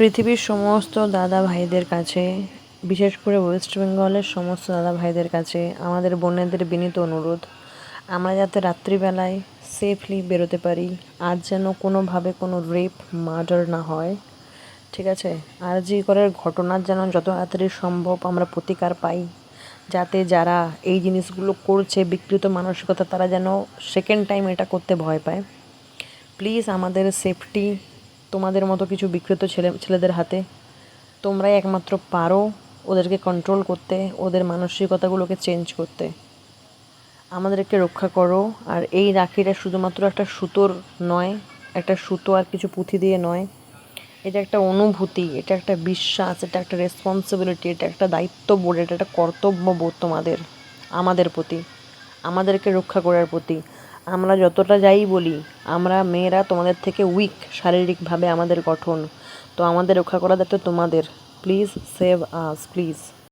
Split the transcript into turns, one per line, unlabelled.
পৃথিবীর সমস্ত দাদা ভাইদের কাছে, বিশেষ করে ওয়েস্ট বেঙ্গলের সমস্ত দাদা ভাইদের কাছে আমাদের বোনেদের বিনীত অনুরোধ, আমরা যাতে রাত্রিবেলায় সেফলি বেরোতে পারি, আর যেন কোনোভাবে কোনো রেপ মার্ডার না হয়, ঠিক আছে? আর জি করের ঘটনার যেন যত তাড়াতাড়ি সম্ভব আমরা প্রতিকার পাই, যাতে যারা এই জিনিসগুলো করছে, বিকৃত মানসিকতা, তারা যেন সেকেন্ড টাইম এটা করতে ভয় পায়। প্লিজ আমাদের সেফটি তোমাদের মতো কিছু বিকৃত ছেলে ছেলেদের হাতে তোমরাই একমাত্র পারো ওদেরকে কন্ট্রোল করতে, ওদের মানসিকতাগুলোকে চেঞ্জ করতে। আমাদেরকে রক্ষা করো, আর এই রাখিটা শুধুমাত্র একটা সুতোর নয়, একটা সুতো আর কিছু পুঁথি দিয়ে নয়। এটা একটা অনুভূতি, এটা একটা বিশ্বাস, এটা একটা রেসপন্সিবিলিটি এটা একটা দায়িত্ববোধ এটা একটা কর্তব্যবোধ তোমাদের, আমাদের প্রতি, আমাদেরকে রক্ষা করার প্রতি। আমরা যতটা যাই বলি, আমরা মেয়েরা তোমাদের থেকে উইক শারীরিকভাবে আমাদের গঠন। তো আমাদের রক্ষা করা দায়িত্ব তোমাদের। Please save us please